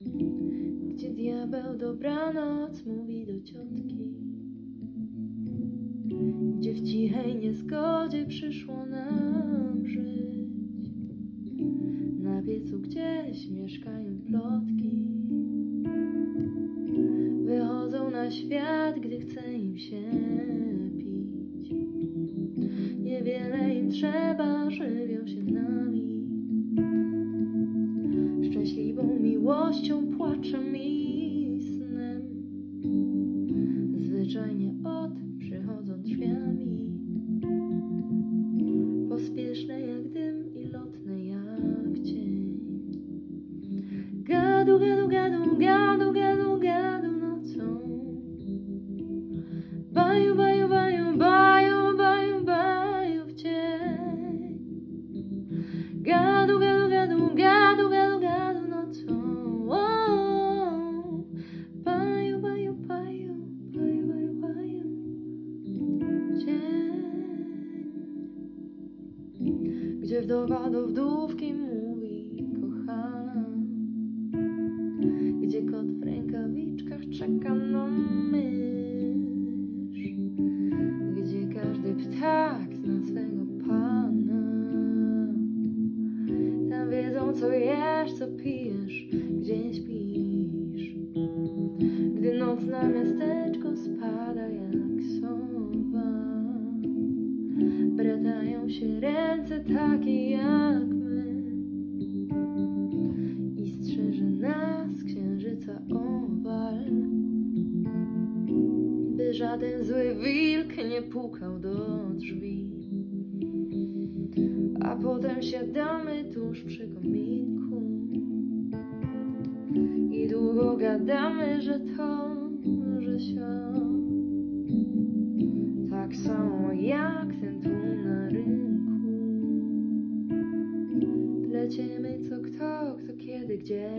Gdzie diabeł dobranoc mówi do ciotki. Gdzie w cichej niezgodzie przyszło nam żyć. Na piecu gdzieś mieszkają plotki. Wychodzą na świat, gdy chce im się Gdzie wdowa do wdówki mówi kocham Gdzie kot w rękawiczkach czeka na mysz. Gdzie każdy ptak zna swego pana. Tam wiedzą co jesz, co pijesz, gdzie śpisz. Gdy noc na miasteczko spada jak sowa Się ręce takie jak my. I strzeże nas księżyca owal By żaden zły wilk nie pukał do drzwi. A potem siadamy tuż przy kominku I długo gadamy, że to, że sio Pleciemy co kto, kto kiedy, gdzie,